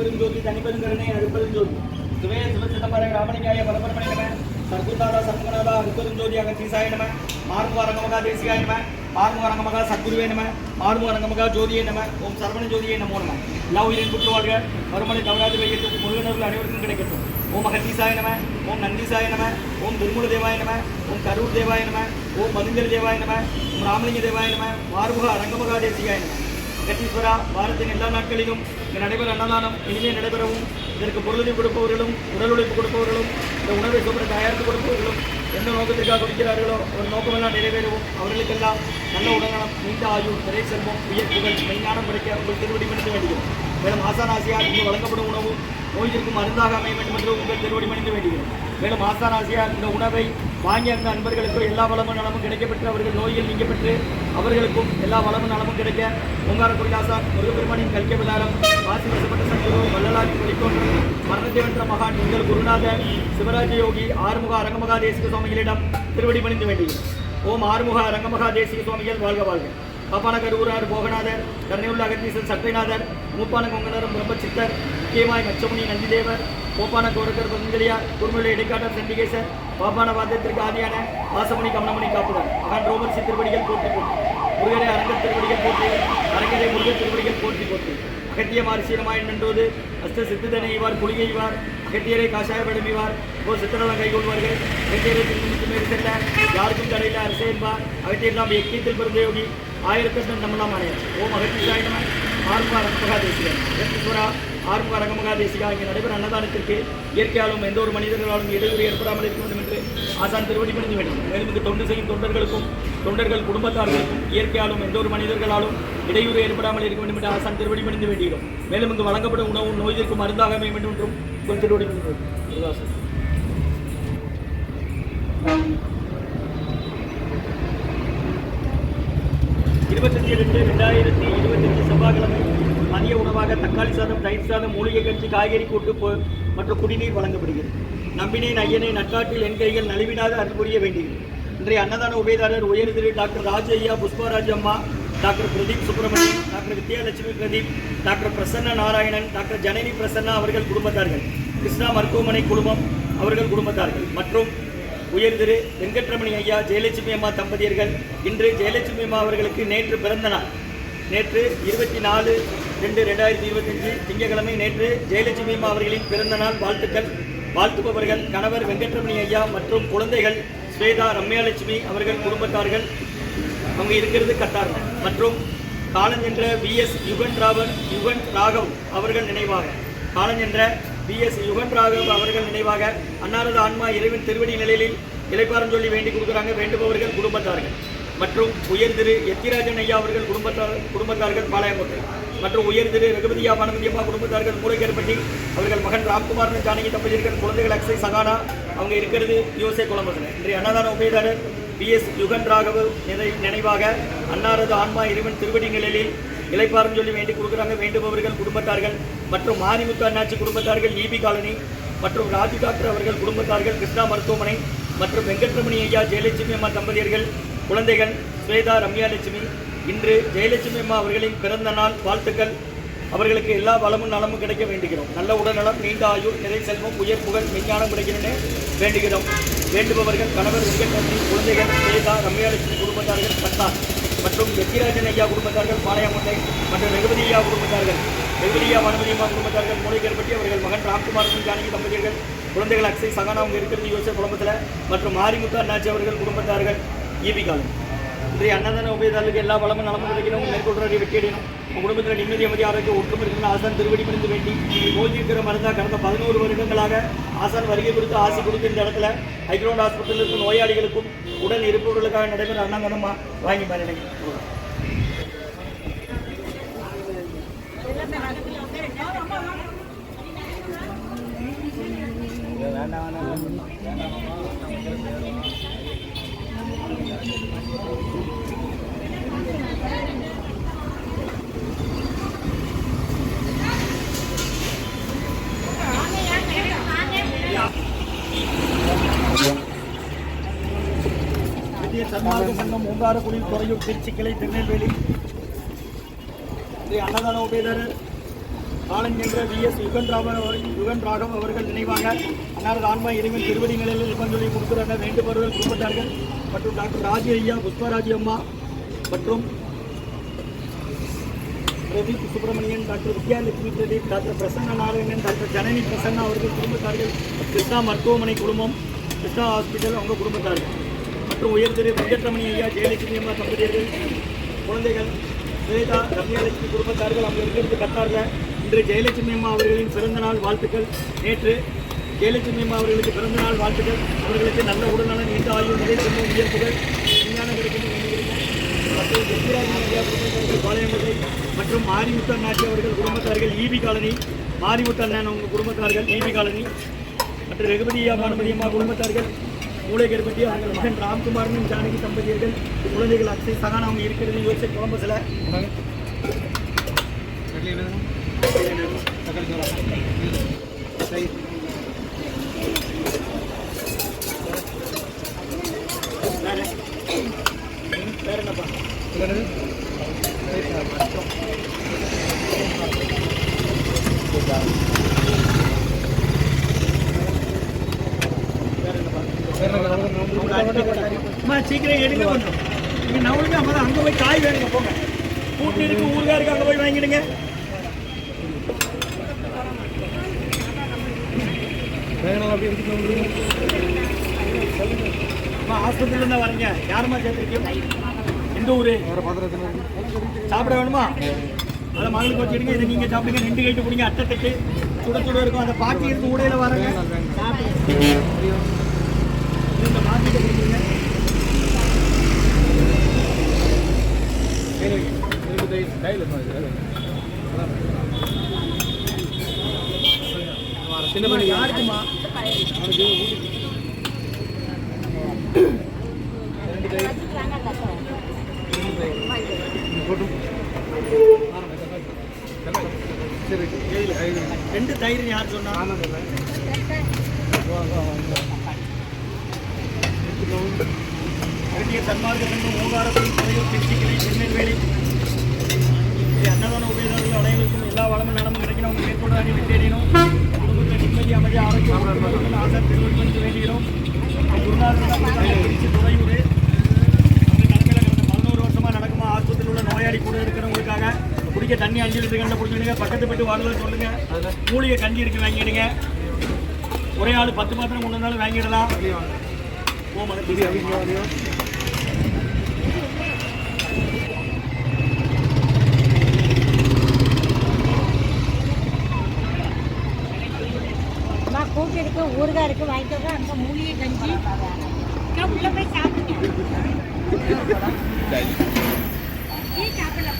அரும்பெருஞ்சோதி தனிப்பெருங்கருணை அரும்பெருஞ்சோதி சுவே சிவசிதம்பர ராமணிக்காய பரபரமணி நம சர்க்குந்தாதா சர்க்குநாதா அருப்பெருஞ்சோதி அகத்தீசாய நம. மார்முக ரங்கமகா தேசிகாய நம. மார்முக ரங்கமகா சத்குருவே நம. மார்முக ரங்கமகா ஜோதியே நம. ஓம் சரவண ஜோதியே நமோ நம. எல்லா உயிரின் குற்று வாழ்க. மறுமலை தவறாது வைக்கட்டும் முருகனர்கள் அனைவருக்கும் கிடைக்கட்டும். ஓம் அகத்தீசாய நம. ஓம் நந்தீசாய நம. ஓம் திருமூல தேவாய நம. ஓம் கரூர் தேவாய நம. ஓம் மதுந்தர் தேவாய நம. ஓம் ராமலிங்க தேவாய நம. மார்முக அரங்கமகா தேசிகாய நம. கட்டீஸ்வரா வாரத்தின் எல்லா நாட்களிலும் இங்கே நடைபெற அன்னதானம் இனிமே நடைபெறவும். இதற்கு பொருளுதவி கொடுப்பவர்களும் உடல் உழைப்பு கொடுப்பவர்களும் இந்த உணவை சுமர தயாரித்து கொடுப்பவர்களும் எந்த நோக்கத்திற்காக கொடுக்கிறார்களோ ஒரு நோக்கமெல்லாம் நிறைவேறவும். அவர்களுக்கெல்லாம் நல்ல உடல்நலம் நீண்ட ஆயுள் திரை செல்வம் உயர் புகழ் மெய்ஞானம் கிடைக்க உங்கள் திருவடி மணிந்து வேண்டுகிறோம். மேலும் ஆசானாசியார் இங்கு வழங்கப்படும் உணவும் நோய்களுக்கு மருந்தாக அமைய வேண்டும் என்று உங்கள் திருவடி மணிந்து வேண்டுகிறோம். மேலும் ஆசானாசியார் இந்த உணவை வாங்கிய அந்த அன்பர்களுக்கு எல்லா வளமும் நலமும் கிடைக்கப்பெற்று அவர்கள் நோய்கள் நீங்க பெற்று அவர்களுக்கும் எல்லா வளமும் நலமும் கிடைக்க ஓங்கார குடிலாசார் முருகப்பெருமானின் கல்கை விழாரம் வாசி வசப்பட்ட சங்கரும் வள்ளலாக்கி வெளிக்கொண்டு மரணத்தை வென்ற மகான் எங்கள் குருநாதன் சிவராஜ யோகி ஆறுமுக அரங்கமகா தேசிக சுவாமிகளிடம் திருவடி பணிந்து வேண்டுகிறோம் ஓம் ஆறுமுக அரங்கமகா தேசிக சுவாமிகள் வாழ்க வாழ்க. பாப்பான கருவூரார் போகநாதர் கருணையுள்ள அகத்தீசன் சட்டைநாதர் மூப்பான கொங்கணரும் பிரம்மச்சித்தர் முக்கியமாய் மச்சமுனி நந்திதேவர் கோப்பான கோரக்கர் பங்கலியார் குறுமொழி இடைக்காட்டர் சண்டிகேசர் பாப்பான வாத்தியத்திற்கு ஆதியான வாசமணி கமனமணி காப்புடன் மகான் ரோமர் திருவடிகள் போட்டி போட்டு முருகரை அரங்க திருவடிகள் போட்டு அரங்கரை முருகர் திருவடிகள் போட்டி போட்டு அகத்திய மாரிசீரமாய் நின்றோது அஸ்த சித்துதனை இவார் குளிகை அகத்தியரை காஷாய விளம்பிவார் ஓ சித்திரலம் கைகொள்வார்கள் அகத்தியரை திருமணத்து மேல் செல்ல யாருக்கும் தடையில அரசே என்பார். அகத்தியர் நாம் எக்கியத்தில் பிறந்த யோகி ஆயிரத்தெட்டு நம்மலாம் அணையர். ஓம் அகத்தீசாய நம. ஆறுமுக அரங்கமகா தேசிகன் அகத்தீஸ்வரா. ஆறுமுக அரங்கமகா தேசிகா இங்கே நடைபெறும் அன்னதானத்திற்கு இயற்கையாலும் எந்த ஒரு மனிதர்களாலும் இடையூறு ஏற்படாமல் இருக்க வேண்டும் என்று ஆசான் திருவடி பணிந்து வேண்டும். மேலும் இங்கு தொண்டு செய்யும் தொண்டர்களுக்கும் தொண்டர்கள் குடும்பத்தார்களுக்கும் இயற்கையாலும் எந்த ஒரு மனிதர்களாலும் இடையூறு ஏற்படாமல் இருக்க வேண்டும் என்று ஆசான் திருவடி பணிந்து வேண்டுகிறோம் மேலும் இங்கு வழங்கப்படும் உணவு நோய்களுக்கு மருந்தாக அமைய வேண்டும் என்றும் திருவடி பணிந்து இருபத்தஞ்சு ரெண்டு ரெண்டாயிரத்தி இருபத்தஞ்சு செவ்வாய்க்கிழமை மதிய உணவாக தக்காளி சாதம் தயிர் சாதம் மூலிகை கஞ்சி காய்கறி கூட்டு போ- மற்றும் குடிநீர் வழங்கப்படுகிறது. நம்பினேன் ஐயனை நட்காட்டில் என் கைகள் நழுவினாத அருள் புரிய வேண்டுகிறது இன்றைய அன்னதான உபயதாரர் உயர்திரு டாக்டர் ராஜய்யா ஐயா புஷ்பராஜ் அம்மா doctor Pradeep Subramanian doctor Vidyalakshmi Pradeep doctor Prasanna Narayanan doctor Janani Prasanna அவர்கள் குடும்பத்தார்கள் கிருஷ்ணா மருத்துவமனை குழுமம் அவர்கள் குடும்பத்தார்கள் மற்றும் உயர்திரு வெங்கட்ரமணி ஐயா ஜெயலட்சுமி அம்மா தம்பதியர்கள். இன்று ஜெயலட்சுமி அம்மா அவர்களுக்கு நேற்று பிறந்த நாள். நேற்று இருபத்தி நாலு ரெண்டு ரெண்டாயிரத்தி இருபத்தஞ்சு திங்கட்கிழமை நேற்று ஜெயலட்சுமி அம்மா அவர்களின் பிறந்த நாள் வாழ்த்துக்கள். வாழ்த்துபவர்கள் கணவர் வெங்கட்ரமணி ஐயா மற்றும் குழந்தைகள் ஸ்வேதா ரம்யாலட்சுமி அவர்கள் குடும்பத்தார்கள். அவங்க இருக்கிறது கட்டார். மற்றும் காலஞ்சென்ற விஎஸ் யுகன் ராவன் யுகன் ராகவ் அவர்கள் நினைவாக. காலஞ்சென்ற விஎஸ் யுகன் ராகவ் அவர்கள் நினைவாக அன்னாரது ஆன்மா இறைவன் திருவடி நிலையில் இலைப்பாரம் சொல்லி வேண்டி கொடுக்குறாங்க வேண்டுபவர்கள் குடும்பத்தார்கள். மற்றும் உயர் திரு எத்திராஜன் ஐயா அவர்கள் குடும்பத்தார் குடும்பத்தார்கள் பாளையங்கோட்டை. மற்றும் உயர் ரகுபதியா பணபதியம்மா குடும்பத்தார்கள் மூளைக்கேற்பட்டி அவர்கள் மகன் ராம்குமார் ஜானகி தம்பதியர்கள் குழந்தைகள் அக்ஸை சகானா அவங்க இருக்கிறது யோசே குழம்புகள் இன்றைய அன்னதான உபயதாரர் பிஎஸ் யுகன் ராகவ் நினை நினைவாக அன்னாரது ஆன்மா இறைவன் திருவடி நிலையில் இலைப்பாரம் சொல்லி வேண்டி கொடுக்குறாங்க. வேண்டுபவர்கள் குடும்பத்தார்கள் மற்றும் மாரிமுத்து அண்ணாச்சி குடும்பத்தார்கள் ஈபி காலனி மற்றும் ராஜு டாக்டர் அவர்கள் குடும்பத்தார்கள் கிருஷ்ணா மருத்துவமனை மற்றும் வெங்கட்ரமணி ஐயா ஜெயலட்சுமி அம்மா தம்பதியர்கள் குழந்தைகள் ஸ்வேதா ரம்யாலட்சுமி இன்று ஜெயலட்சுமி அம்மா அவர்களின் பிறந்த நாள் வாழ்த்துக்கள். அவர்களுக்கு எல்லா வளமும் நலமும் கிடைக்க வேண்டுகிறோம். நல்ல உடல்நலம் நீண்ட ஆயுள் நிறை செல்வம் உயர் புகழ் விஞ்ஞானம் கிடைக்கணும்னு வேண்டுகிறோம். வேண்டுபவர்கள் கணவர் வெங்கட்ரமணி குழந்தைகள் சேதா ரம்யாலட்சுமி குடும்பத்தார்கள் பத்தார் மற்றும் வெற்றிராஜன் ஐயா குடும்பத்தார்கள் பாளையங்கோட்டை மற்றும் ரகுபதி ஐயா குடும்பத்தார்கள் ரகுபதி ஐயா வனபதி அம்மா குடும்பத்தார்கள் மூளைக்கேற்பட்டி அவர்கள் மகன் ராம்குமார் ஜானகி தம்பதியர்கள் குழந்தைகள் அக்ஷய் சகானா அவங்க இருக்கிறது யோசிச்ச குடும்பத்தில் மற்றும் மாரிமுத்து அண்ணாச்சி அவர்கள் குடும்பத்தார்கள். ஈபி காலம் இன்றைய அன்னதான உபயதாரர்களுக்கு எல்லா வளமும் நலமும் கிடைக்கணும். மேற்கொள்றதை வெற்றியடையணும் உங்கள் குடும்பத்தில் நிம்மதி அமைதி ஆரோக்கிய ஒற்றுமை இருக்கிற ஆசான் திருவடி பிடிந்து வேண்டி. நோய் மருந்தாக கடந்த பதினோரு வருடங்களாக ஆசான் வருகை கொடுத்து ஆசை கொடுத்து இந்த இடத்துல ஹைக்ரௌண்ட் ஹாஸ்பிட்டலில் இருக்கும் நோயாளிகளுக்கும் உடன் இருப்பவர்களுக்காக நடைபெற அன்னதானமாக வாங்கி பாருங்க இந்திய சன்மார்க்க சங்கம் ஓங்காரக்குடி துறையூர் திருச்சி கிளை திருநெல்வேலி. அன்னதான உபயதாரர் காலஞ்சென்ற வி. எஸ். யுகன் ராமன் யுகன் ராகவ் அவர்கள் நினைவாக அன்னாரது ஆன்மா இறைவன் திருவடி நிலையில் நிபந்தனை கொடுத்துள்ள வேண்டுபவர்கள் குறிப்பிட்டார்கள். மற்றும் டாக்டர் ராஜி ஐயா புஷ்பராஜி அம்மா மற்றும் Pradeep Subramanian doctor Vidyalakshmi Pradeep doctor Prasanna Narayanan doctor Janani Prasanna அவர்கள் குடும்பத்தார்கள் கிருஷ்ணா மருத்துவமனை குடும்பம் கிருஷ்ணா ஹாஸ்பிட்டல் அவங்க குடும்பத்தார்கள். மற்றும் உயர்திரு வெங்கட்ரமணி ஐயா ஜெயலட்சுமி அம்மா தம்பதியர்கள் குழந்தைகள் சுவேதா ரம்யாலட்சுமி குடும்பத்தார்கள் அவங்க இருக்கிறது கத்தாரில் இன்று ஜெயலட்சுமி அம்மா அவர்களின் பிறந்தநாள் வாழ்த்துக்கள். நேற்று ஜெயலட்சுமி அம்மா அவர்களுக்கு பிறந்த நாள் வாழ்த்துக்கள். அவர்களுக்கு நல்ல உடல்நலன் நீண்ட ஆய்வு நிலை செல்லும் உயர்ப்புகள் விஞ்ஞான கிடைக்கும் மற்றும் வெற்றிராஜன் ஐயா மற்றும் மாரிமுத்து அண்ணாச்சி அவர்கள் குடும்பத்தார்கள் ஈபி காலனி மாரிமுத்தன் அண்ணன் அவங்க குடும்பத்தார்கள் ஈபி காலனி மற்றும் ரகுபதி பானுமதி அம்மா குடும்பத்தார்கள் மூளை கருப்பட்டி அவங்க மகன் ராம்குமாரனும் ஜானகி தம்பதியர்கள் குழந்தைகள் அக்ஷய் சகான் அவங்க இருக்கிறது யோசிச்சு கொலம்பஸில். வேற சீக்கிரம் எடுங்க கொஞ்சம். நீங்கள் நவுலுங்க அம்மா தான் அங்கே போய் காய் வேணுங்க போங்க. கூட்டு இருக்கு ஊருக்காருக்கு அங்கே போய் வாங்கிடுங்க. அம்மா ஆஸ்பத்திரியில தான் வரீங்க. யாரும்மா சேர்த்துருக்கீங்க? எந்த ஊரு? சாப்பிட வேணுமா? அதை மகளுக்கு வச்சுடுங்க இதை நீங்கள் சாப்பிடுங்க. ரெண்டு கைட்டு பிடிங்க அட்டத்துக்கு சுட சுட இருக்கும். அந்த பாட்டி இருக்கு. ஊடையில வரங்க. சாப்பிடுங்க. இந்த பாட்டிட்டு பிடிக்குங்க சின்ன பண்ணி யாருக்குமா? ரெண்டு தயிர் யார் சொன்னா? திருச்சிய சன்மார்க்க துறையூர் திருச்சிக்கிளை திருநெல்வேலி. அன்னதான உபயோகங்கள் அனைவருக்கும் எல்லா வளமும் நலமும் கிடைக்கணும் அவங்க மேற்கொண்டு அணி தேடினோம் அமைதி ஆரோக்கியம் ஆசார் திருவள்ளுவருக்கு வேண்டுகிறோம் குருநாதர் திருச்சி துறையூர் பதினோரு வருஷமா நடக்குமா ஆஸ்பத்திரியில் உள்ள நோயாளி கூட இருக்கிறவங்களுக்காக குடிக்க தண்ணி அஞ்சு லிட்டர் கண்ணில் பிடிச்சிடுங்க பக்கத்து போயிட்டு வாடுதல் சொல்லுங்க மூலிகை கஞ்சி இருக்கு வாங்கிடுங்க ஒரே ஆள் பத்து பாத்திரம் கொண்டு வந்தாலும் வாங்கிடலாம் ஓ மகத்தி கூட்டு இருக்கு ஊறுகாய் இருக்கு வாங்கிட்டு வரோம் அங்கே மூலிகை கஞ்சி. உள்ளே போய் சாப்பிடுங்க. சாப்பிடலாம்